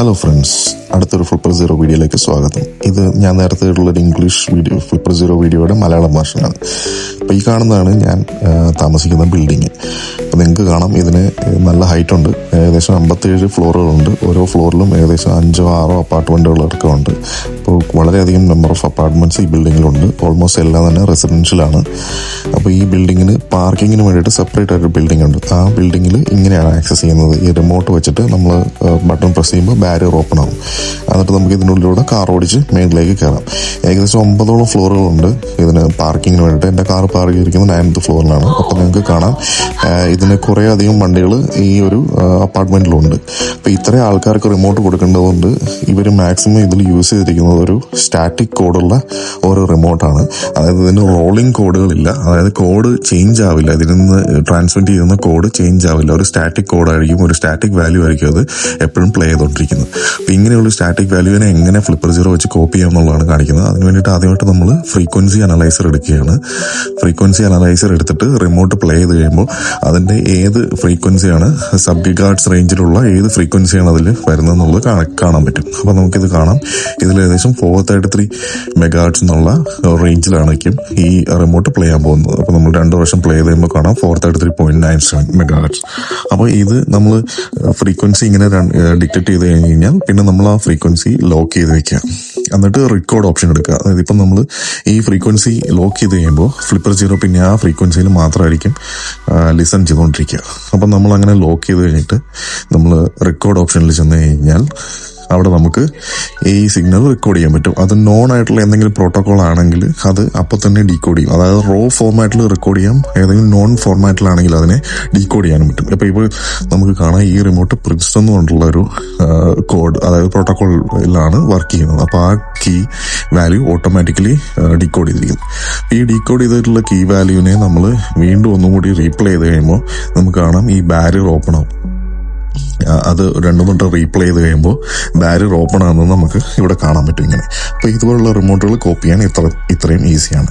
Hello friends അടുത്തൊരു Flipper zero വീഡിയോയിലേക്ക് സ്വാഗതം. ഇത് ഞാൻ നേരത്തെ ഉള്ളൊരു ഇംഗ്ലീഷ് വീഡിയോ ഫ്ലിപ്പർ സീറോ വീഡിയോയുടെ മലയാളം ഭാഷയാണ് അപ്പോൾ ഈ കാണുന്നതാണ് ഞാൻ താമസിക്കുന്ന ബിൽഡിങ് അപ്പോൾ നിങ്ങൾക്ക് കാണാം ഇതിന് നല്ല ഹൈറ്റ് ഉണ്ട്. ഏകദേശം അമ്പത്തേഴ് ഫ്ലോറുകളുണ്ട് ഓരോ ഫ്ലോറിലും ഏകദേശം അഞ്ചോ ആറോ അപ്പാർട്ട്മെന്റുകൾ ഉണ്ട്. അപ്പോൾ വളരെയധികം നമ്പർ ഓഫ് അപ്പാർട്ട്മെന്റ്സ് ഈ ബിൽഡിങ്ങിലുണ്ട് ഓൾമോസ്റ്റ് എല്ലാം തന്നെ റെസിഡൻഷ്യലാണ് അപ്പോൾ ഈ ബിൽഡിങ്ങിന് പാർക്കിങ്ങിന് വേണ്ടിയിട്ട് സെപ്പറേറ്റ് ആയിട്ട് ബിൽഡിംഗ് ഉണ്ട് ആ ബിൽഡിങ്ങിൽ ഇങ്ങനെയാണ് ആക്സസ് ചെയ്യുന്നത്. ഈ റിമോട്ട് വെച്ചിട്ട് നമ്മൾ ബട്ടൺ പ്രസ് ചെയ്യുമ്പോൾ ബാരിയർ ഓപ്പൺ ആവും. എന്നിട്ട് നമുക്ക് ഇതിനുള്ളിലൂടെ കാർ ഓടിച്ച് മേളിലേക്ക് കയറാം ഏകദേശം ഒമ്പതോളം ഫ്ലോറുകളുണ്ട് ഇതിന് പാർക്കിങ്ങിന് വേണ്ടിയിട്ട്. എന്റെ കാർ പാർക്ക് ചെയ്തിരിക്കുന്നത് നയൻത്ത് ഫ്ലോറിലാണ് അപ്പോൾ നിങ്ങൾക്ക് കാണാം. ഇതിന് കുറേ അധികം വണ്ടികൾ ഈ ഒരു അപ്പാർട്ട്മെന്റിലുണ്ട് അപ്പോൾ ഇത്രയും ആൾക്കാർക്ക് റിമോട്ട് കൊടുക്കേണ്ടതുകൊണ്ട് ഇവർ മാക്സിമം ഇതിൽ യൂസ് ചെയ്തിരിക്കുന്നത് ഒരു സ്റ്റാറ്റിക് കോഡുള്ള ഒരു റിമോട്ടാണ് അതായത് ഇതിന് റോളിംഗ് കോഡുകളില്ല അതായത് കോഡ് ചേഞ്ച് ആവില്ല. ഇതിൽ നിന്ന് ട്രാൻസ്മിറ്റ് ചെയ്യുന്ന കോഡ് ചേഞ്ച് ആവില്ല. ഒരു സ്റ്റാറ്റിക് കോഡായിരിക്കും ഒരു സ്റ്റാറ്റിക് വാല്യൂ ആയിരിക്കും അത് എപ്പോഴും പ്ലേ ചെയ്തുകൊണ്ടിരിക്കുന്നത് അപ്പോൾ ഇങ്ങനെയുള്ള സ്റ്റാറ്റിക് വാല്യൂവിനെ എങ്ങനെ ഫ്ലിപ്പർ സീറോ വെച്ച് കോപ്പി ചെയ്യാം എന്നുള്ളതാണ് കാണിക്കുന്നത്. അതിന് വേണ്ടിയിട്ട് ആദ്യമായിട്ട് നമ്മൾ ഫ്രീക്വൻസി അനലൈസർ എടുക്കുകയാണ്. ഫ്രീക്വൻസി അനലൈസർ എടുത്തിട്ട് റിമോട്ട് പ്ലേ ചെയ്ത് കഴിയുമ്പോൾ അതിന്റെ ഏത് ഫ്രീക്വൻസിയാണ് സബ് ഗിഗാർഡ്സ് റേഞ്ചിലുള്ള ഏത് ഫ്രീക്വൻസിയാണ് അതിൽ വരുന്നതെന്നുള്ളത് കാണാൻ കാണാൻ പറ്റും. അപ്പോൾ നമുക്കിത് കാണാം. ഇതിൽ ഏകദേശം ഫോർ തേർട്ടി ത്രീ മെഗാർഡ്സ് എന്നുള്ള റേഞ്ചിലായിരിക്കും ഈ റിമോട്ട് പ്ലേ ചെയ്യാൻ പോകുന്നത്. അപ്പോൾ നമ്മൾ രണ്ട് വർഷം പ്ലേ ചെയ്ത് കഴിയുമ്പോൾ കാണാം four thirty three point nine seven megahertz അപ്പോൾ ഇത് നമ്മൾ ഫ്രീക്വൻസി ഇങ്ങനെ ഡിറ്റക്ട് ചെയ്ത് കഴിഞ്ഞ് കഴിഞ്ഞാൽ പിന്നെ നമ്മൾ ആ ഫ്രീക്വൻസി ലോക്ക് ചെയ്ത് വെക്കുക എന്നിട്ട് റെക്കോർഡ് ഓപ്ഷൻ എടുക്കുക. അതായത് ഇപ്പം നമ്മൾ ഈ ഫ്രീക്വൻസി ലോക്ക് ചെയ്ത് കഴിയുമ്പോൾ ഫ്ലിപ്പർ സീറോ പിന്നെ ആ ഫ്രീക്വൻസിയിൽ മാത്രമായിരിക്കും ലിസൺ ചെയ്തുകൊണ്ടിരിക്കുക. അപ്പം നമ്മൾ അങ്ങനെ ലോക്ക് ചെയ്ത് കഴിഞ്ഞിട്ട് നമ്മൾ റെക്കോർഡ് ഓപ്ഷനിൽ ചെന്ന് കഴിഞ്ഞാൽ അവിടെ നമുക്ക് ഈ സിഗ്നൽ റെക്കോർഡ് ചെയ്യാൻ പറ്റും. അത് നോൺ ആയിട്ടുള്ള എന്തെങ്കിലും പ്രോട്ടോകോൾ ആണെങ്കിൽ അത് അപ്പോൾ തന്നെ ഡീകോഡ് ചെയ്യും. അതായത് റോ ഫോർമാറ്റിൽ റെക്കോർഡ് ചെയ്യാം. ഏതെങ്കിലും നോൺ ഫോർമാറ്റിലാണെങ്കിൽ അതിനെ ഡീകോഡ് ചെയ്യാനും പറ്റും. അപ്പോൾ ഇപ്പോൾ നമുക്ക് കാണാം ഈ റിമോട്ട് പ്രിൻസ് എന്ന് പറഞ്ഞിട്ടുള്ള ഒരു കോഡ് അതായത് പ്രോട്ടോകോളിലാണ് വർക്ക് ചെയ്യുന്നത്. അപ്പോൾ ആ കീ വാല്യൂ ഓട്ടോമാറ്റിക്കലി ഡീകോഡ് ചെയ്തിരിക്കുന്നു. ഈ ഡീകോഡ് ചെയ്തിട്ടുള്ള കീ വാല്യൂവിനെ നമ്മൾ വീണ്ടും ഒന്നുകൂടി റീപ്ലേ ചെയ്ത് കഴിയുമ്പോൾ നമുക്ക് കാണാം ഈ ബാരിയർ ഓപ്പൺ ആവും. അത് രണ്ടു മൂന്ന് റീപ്ലേ ചെയ്ത് കഴിയുമ്പോൾ ബാരിയർ ഓപ്പൺ ആണെന്ന് നമുക്ക് ഇവിടെ കാണാൻ പറ്റും ഇങ്ങനെ. അപ്പോൾ ഇതുപോലുള്ള റിമോട്ടുകൾ കോപ്പി ചെയ്യാൻ ഇത്ര ഇത്രയും ഈസിയാണ്